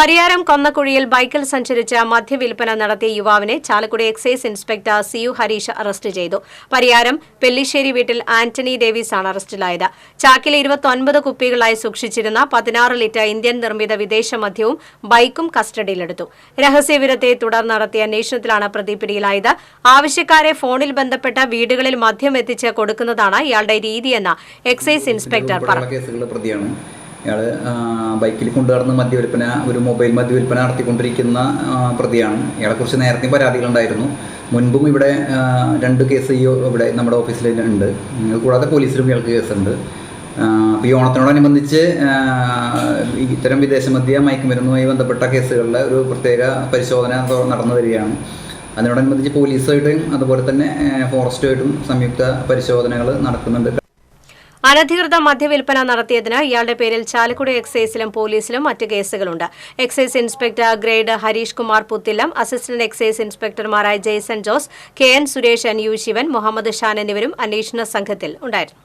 പരിയാരം കൊന്നക്കുഴിയിൽ ബൈക്കിൽ സഞ്ചരിച്ച മദ്യവിൽപ്പന നടത്തിയ യുവാവിനെ Chalakudy excise inspector C U Harish arrest ചെയ്തു. പരിയാരം പെല്ലിശ്ശേരി വീട്ടിൽ ആന്റണി ഡേവിസ് ആണ് അറസ്റ്റിലായത്. ചാക്കിൽ ഇരുപത്തൊൻപത് കുപ്പികളായി സൂക്ഷിച്ചിരുന്ന പതിനാറ് ലിറ്റർ ഇന്ത്യൻ നിർമ്മിത വിദേശ മദ്യവും ബൈക്കും കസ്റ്റഡിയിലെടുത്തു. രഹസ്യവിരത്തെ തുടർന്ന് നടത്തിയ അന്വേഷണത്തിലാണ് പ്രതി പിടിയിലായത്. ആവശ്യക്കാരെ ഫോണിൽ ബന്ധപ്പെട്ട വീടുകളിൽ മദ്യം എത്തിച്ച് കൊടുക്കുന്നതാണ് ഇയാളുടെ രീതിയെന്ന് എക്സൈസ് ഇൻസ്പെക്ടർ പറഞ്ഞു. ഇയാൾ ബൈക്കിൽ കൊണ്ടുനടന്ന് മദ്യവിൽപ്പന ഒരു മൊബൈൽ മദ്യവിൽപ്പന നടത്തിക്കൊണ്ടിരിക്കുന്ന പ്രതിയാണ്. ഇയാളെക്കുറിച്ച് നേരത്തെ പരാതികളുണ്ടായിരുന്നു മുൻപും ഇവിടെ രണ്ട് കേസ് ഈ ഇവിടെ നമ്മുടെ ഓഫീസിൽ ഉണ്ട്. കൂടാതെ പോലീസിലും ഇയാൾക്ക് കേസുണ്ട്. അപ്പോൾ ഈ ഓണത്തിനോടനുബന്ധിച്ച് ഇത്തരം വിദേശ മദ്യ മയക്കുമരുന്നുമായി ബന്ധപ്പെട്ട കേസുകളിലെ ഒരു പ്രത്യേക പരിശോധന നടന്നു വരികയാണ്. അതിനോടനുബന്ധിച്ച് പോലീസുമായിട്ടും അതുപോലെ തന്നെ ഫോറസ്റ്റുമായിട്ടും സംയുക്ത പരിശോധനകൾ നടക്കുന്നുണ്ട്. അനധികൃത മദ്യവിൽപ്പന നടത്തിയതിന് ഇയാളുടെ പേരിൽ ചാലക്കുടി എക്സൈസിലും പോലീസിലും മറ്റ് കേസുകളുണ്ട്. Excise inspector grade Harish Kumar Puthillam assistant excise ഇൻസ്പെക്ടർമാരായ Jaison Jose K N Suresh N U Shivan Muhammad Shan എന്നിവരും അന്വേഷണ സംഘത്തിൽ ഉണ്ടായിരുന്നു.